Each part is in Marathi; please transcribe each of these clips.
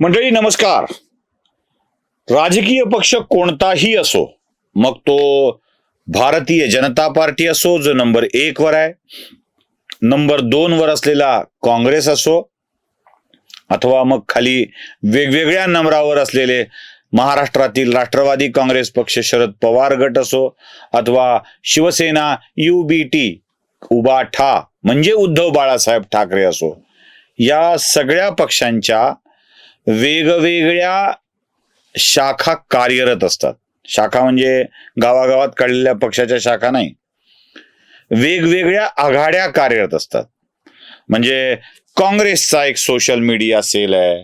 मंडळी नमस्कार. राजकीय पक्ष कोणताही असो मग तो भारतीय जनता पार्टी असो जो नंबर एक वर आहे नंबर दोन वर असलेला काँग्रेस असो अथवा मग खाली वेगवेगळ्या नंबरावर असलेले महाराष्ट्रातील राष्ट्रवादी काँग्रेस पक्ष शरद पवार गट असो अथवा शिवसेना यू बी टी म्हणजे उद्धव बाळासाहेब ठाकरे असो या सगळ्या पक्षांच्या वेगवेगळ्या शाखा कार्यरत असतात. शाखा म्हणजे गावागावात काढलेल्या पक्षाच्या शाखा नाही. वेगवेगळ्या आघाड्या कार्यरत असतात. म्हणजे काँग्रेसचा एक सोशल मीडिया सेल आहे.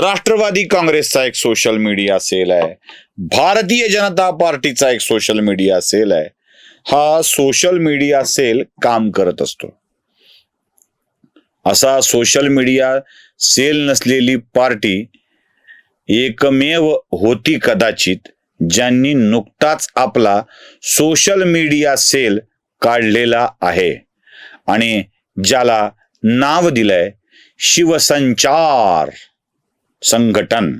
राष्ट्रवादी काँग्रेसचा एक सोशल मीडिया सेल आहे. भारतीय जनता पार्टीचा एक सोशल मीडिया सेल आहे. हा सोशल मीडिया सेल काम करत असतो. असा सोशल मीडिया सेल नसलेली पार्टी एकमेव होती कदाचित ज्यांनी नुकताच आपला सोशल मीडिया सेल काढलेला आहे आणि ज्याला नाव दिलंय शिवसंचार संघटन.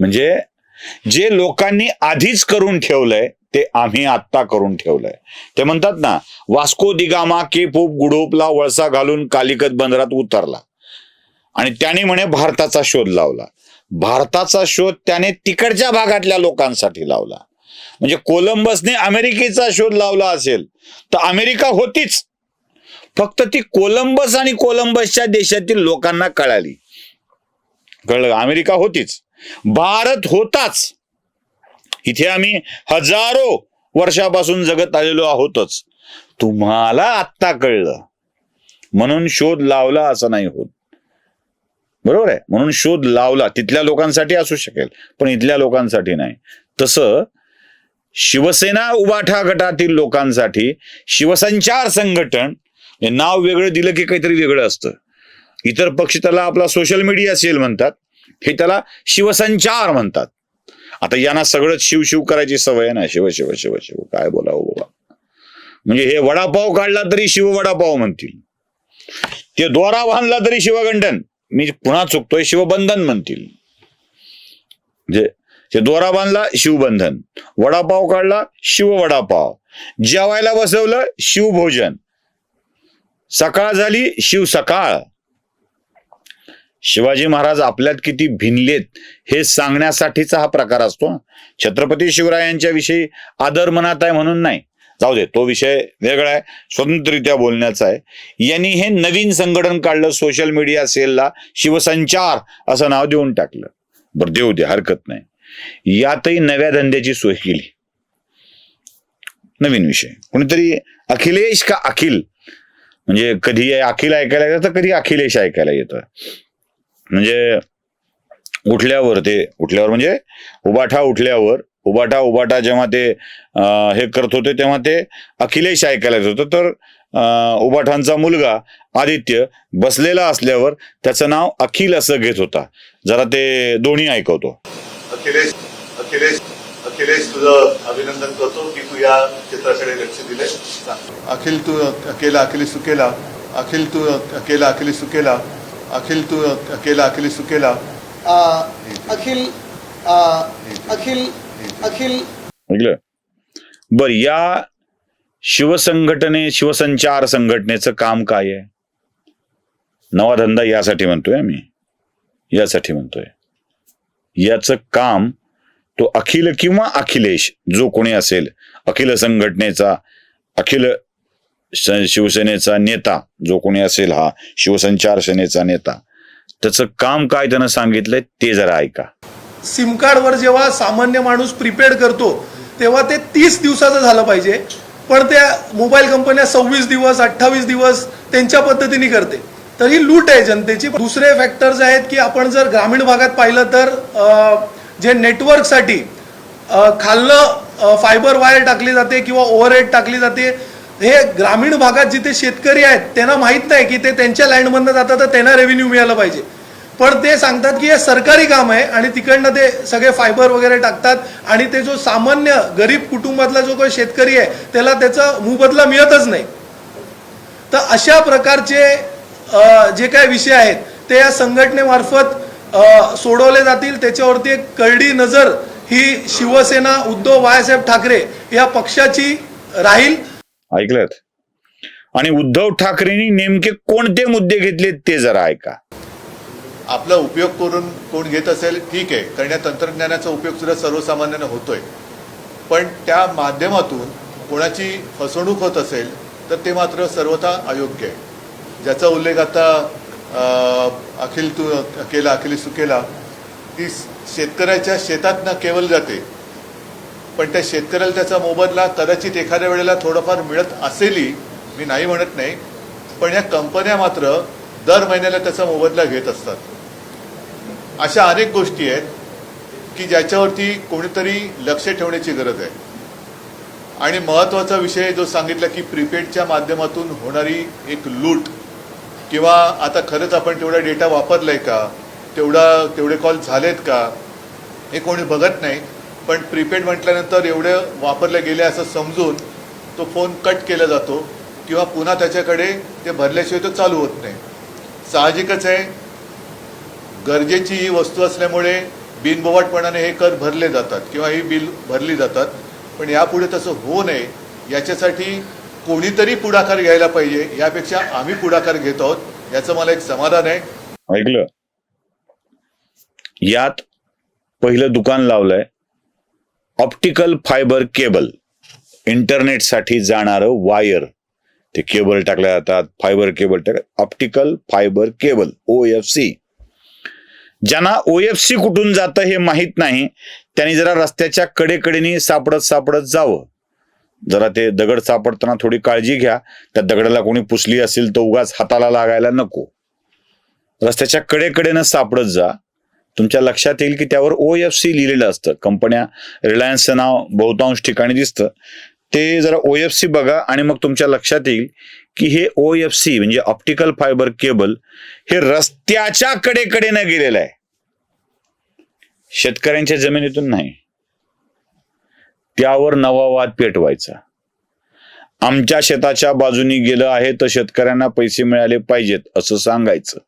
म्हणजे जे लोकांनी आधीच करून ठेवलंय ते आम्ही आत्ता करून ठेवलंय. ते म्हणतात ना वास्को दिगामा केप गुडोपला वळसा घालून कालिकत बंदरात उतरला. आणि त्याने म्हणे भारताचा शोध लावला. भारताचा शोध त्याने तिकडच्या भागातल्या लोकांसाठी लावला. म्हणजे कोलंबसने अमेरिकेचा शोध लावला असेल तर अमेरिका होतीच. फक्त ती कोलंबस आणि कोलंबसच्या देशातील लोकांना कळाली. कळलं? अमेरिका होतीच. भारत होताच. इथे आम्ही हजारो वर्षापासून जगत आलेलो आहोतच. तुम्हाला आत्ता कळलं. म्हणून शोध लावला असं नाही होत. बरोबर आहे? म्हणून शोध लावला. तिथल्या लोकांसाठी असू शकेल पण इथल्या लोकांसाठी नाही. तसं शिवसेना उभाठा गटातील लोकांसाठी शिवसंचार संघटन हे नाव वेगळं दिलं की काहीतरी वेगळं असतं. इतर पक्ष त्याला आपला सोशल मीडिया सेल म्हणतात. हे त्याला शिवसंचार म्हणतात. आता यांना सगळंच शिव शिव करायची सवय ना? शिव शिव शिव शिव. काय बोलावं बाबा? म्हणजे हे वडापाव काढला तरी शिव वडापाव म्हणतील. ते दोरा बांधला तरी शिवगंडन. मी पुन्हा चुकतोय शिवबंधन म्हणतील. जे ते दोरा बांधला शिवबंधन. वडापाव काढला शिव वडापाव. जेवायला बसवलं शिवभोजन. सकाळ झाली शिव सकाळ. शिवाजी महाराज आपल्यात किती भिनलेत हे सांगण्यासाठीचा हा प्रकार असतो. छत्रपती शिवरायांच्या विषयी आदर मनात आहे म्हणून नाही. जाऊ दे तो विषय वेगळा आहे स्वतंत्ररित्या बोलण्याचा आहे. यांनी हे नवीन संघटन काढलं सोशल मीडिया सेलला शिवसंचार असं नाव देऊन टाकलं. बरं देऊ दे हरकत नाही. यातही नव्या धंद्याची सोय केली. नवीन विषय. कोणीतरी अखिलेश का अखिल? म्हणजे कधी अखिल ऐकायला येतं तर कधी अखिलेश ऐकायला येतं. म्हणजे उठल्यावर ते उठल्यावर म्हणजे उबाठा उठल्यावर उबाठा उबाठा जेव्हा ते हे करत होते तेव्हा ते अखिलेश ऐकायला येत होतं. तर उबाठांचा मुलगा आदित्य बसलेला असल्यावर त्याचं नाव अखिल असं घेत होता. जरा ते दोन्ही ऐकवतो. अखिलेश अखिलेश अखिलेश तुझं अभिनंदन करतो की तू या चित्राकडे लक्ष दिले अखिल तू अकेला अखिलेश तू केला अखिल तू अकेला अखिलेश तू केला अखिल तू अकेला अखिलेश तू केला आ, अखिल अखिल अखिल ऐकलं? बर या शिवसंघटने शिवसंचार संघटनेचं काम काय आहे? नवा धंदा यासाठी म्हणतोय मी यासाठी म्हणतोय. याचं काम तो अखिल किंवा अखिलेश जो कोणी असेल अखिल संघटनेचा अखिल शिवसेनेचा नेता जो कोणी असेल हा शिवसंचार सेनेचा नेता त्याचं काम काय त्यानं सांगितलंय ते जरा ऐका. सिम कार्डवर जेव्हा सामान्य माणूस प्रीपेड करतो तेव्हा ते तीस दिवसाचं झालं पाहिजे. पण त्या मोबाईल कंपन्या सव्वीस दिवस अठ्ठावीस दिवस त्यांच्या पद्धतीने करते. तर ही लूट आहे जनतेची. दुसरे फॅक्टर्स आहेत की आपण जर ग्रामीण भागात पाहिलं तर जे नेटवर्कसाठी अं, खालनं फायबर वायर टाकली जाते किंवा ओव्हरहेड टाकली जाते हे ग्रामीण भागात जिथे शेतकरी आहेत त्यांना माहीत नाही की ते त्यांच्या लँडमधनं जातात तर त्यांना रेव्हेन्यू मिळालं पाहिजे. पण ते सांगतात की हे सरकारी काम आहे आणि तिकडनं ते सगळे फायबर वगैरे टाकतात आणि ते जो सामान्य गरीब कुटुंबातला जो काही शेतकरी आहे त्याला त्याचा मोबदला मिळतच नाही. तर अशा प्रकारचे जे काय विषय आहेत ते या संघटनेमार्फत सोडवले जातील. त्याच्यावरती एक करडी नजर ही शिवसेना उद्धव बाळासाहेब ठाकरे या पक्षाची राहील. ऐकलं आणि उद्धव ठाकरेंनी नेमके कोणते मुद्दे घेतले ते जरा ऐका. आपला उपयोग करून कोण घेत असेल ठीक आहे. कारण या तंत्रज्ञानाचा उपयोग सुद्धा सर्वसामान्यानं होतोय. पण त्या माध्यमातून कोणाची फसवणूक होत असेल तर ते मात्र सर्वथा अयोग्य आहे. ज्याचा उल्लेख आता अखिल तू केला अखिलेश तू केला ती शेतकऱ्याच्या शेतातनं केवल जाते पण त्या शेतकऱ्याला त्याचा मोबदला कदाचित एखाद्या वेळेला थोडंफार मिळत असेलही मी नाही म्हणत नाही पण या कंपन्या मात्र दर महिन्याला त्याचा मोबदला घेत असतात. अशा अनेक गोष्टी आहेत की ज्याच्यावरती कोणीतरी लक्ष ठेवण्याची गरज आहे. आणि महत्त्वाचा विषय जो सांगितला की प्रीपेडच्या माध्यमातून होणारी एक लूट किंवा आता खरंच आपण तेवढा डेटा वापरलाय का? तेवढा तेवढे कॉल झालेत का? हे कोणी बघत नाही. पण प्रीपेड म्हटल्यानंतर एवढं वापरलं गेले असं समजून तो फोन कट केला जातो किंवा पुन्हा त्याच्याकडे ते भरल्याशिवाय तो चालू होत नाही. साहजिकच आहे. गरजेची ही वस्तू असल्यामुळे बिनबोवाटपणाने हे कर भरले जातात किंवा ही बिल भरली जातात. पण यापुढे तसं होऊ नये. याच्यासाठी कोणीतरी पुढाकार घ्यायला पाहिजे. यापेक्षा आम्ही पुढाकार घेत आहोत. याचं मला एक समाधान आहे. ऐकलं? यात पहिलं दुकान लावलंय. Optical fibre cable. इंटरनेटसाठी जाणारं वायर. ते केबल टाकल्या जातात फायबर केबल टाक optical fibre cable O F C ज्यांना ओ एफ सी कुठून जातं हे माहीत नाही त्यांनी जरा रस्त्याच्या कडेकडेने सापडत सापडत जावं. जरा ते दगड सापडताना थोडी काळजी घ्या त्या दगडाला कोणी पुसली असेल तर उगाच हाताला लागायला नको. रस्त्याच्या कडेकडेनं सापडत जा. तुमच्या लक्षात येईल की त्यावर ओ एफ सी लिहिलेलं असतं. कंपन्या रिलायन्सचं नाव बहुतांश ठिकाणी दिसतं. ते जरा ओ एफ सी बघा आणि मग तुमच्या लक्षात येईल की हे ओ एफ सी म्हणजे ऑप्टिकल फायबर केबल हे रस्त्याच्या कडेकडेनं गेलेलं आहे. शेतकऱ्यांच्या जमिनीतून नाही. त्यावर नवा वाद पेटवायचा. आमच्या शेताच्या बाजूनी गेलं आहे तर शेतकऱ्यांना पैसे मिळाले पाहिजेत असं सांगायचं.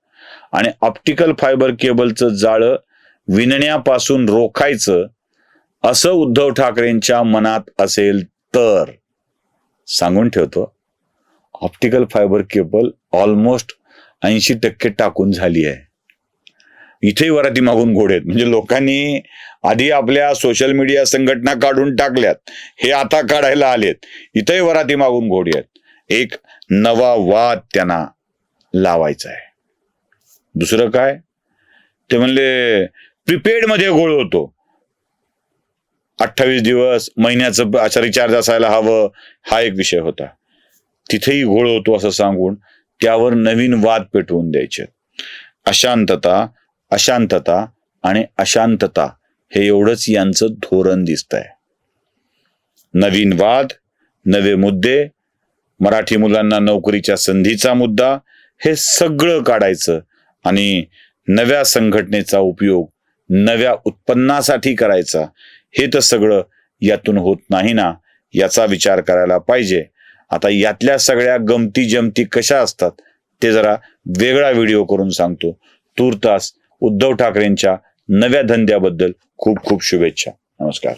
आणि ऑप्टिकल फायबर केबलचं जाळं विणण्यापासून रोखायचं असं उद्धव ठाकरेंच्या मनात असेल तर सांगून ठेवतो ऑप्टिकल फायबर केबल ऑलमोस्ट ऐंशी टक्के टाकून झाली आहे. इथेही वराती मागून घोडे आहेत. म्हणजे लोकांनी आधी आपल्या सोशल मीडिया संघटना काढून टाकल्यात हे आता काढायला आलेत. इथेही वराती मागून घोडे आहेत. एक नवा वाद त्यांना लावायचा आहे. दुसरं काय? ते म्हणले प्रिपेडमध्ये घोळ होतो. अठ्ठावीस दिवस महिन्याचं असा रिचार्ज असायला हवं हा एक विषय होता. तिथेही घोळ होतो असं सांगून त्यावर नवीन वाद पेटवून द्यायचे. अशांतता अशांतता आणि अशांतता हे एवढंच यांचं धोरण दिसत आहे नवीन वाद नवे मुद्दे मराठी मुलांना नोकरीच्या संधीचा मुद्दा हे सगळं काढायचं आणि नव्या संघटनेचा उपयोग नव्या उत्पन्नासाठी करायचा हे तर सगळं यातून होत नाही ना याचा विचार करायला पाहिजे. आता यातल्या सगळ्या गमती जमती कशा असतात ते जरा वेगळा व्हिडिओ करून सांगतो. तूर्तास उद्धव ठाकरेंच्या नव्या धंद्याबद्दल खूप खूप शुभेच्छा. नमस्कार.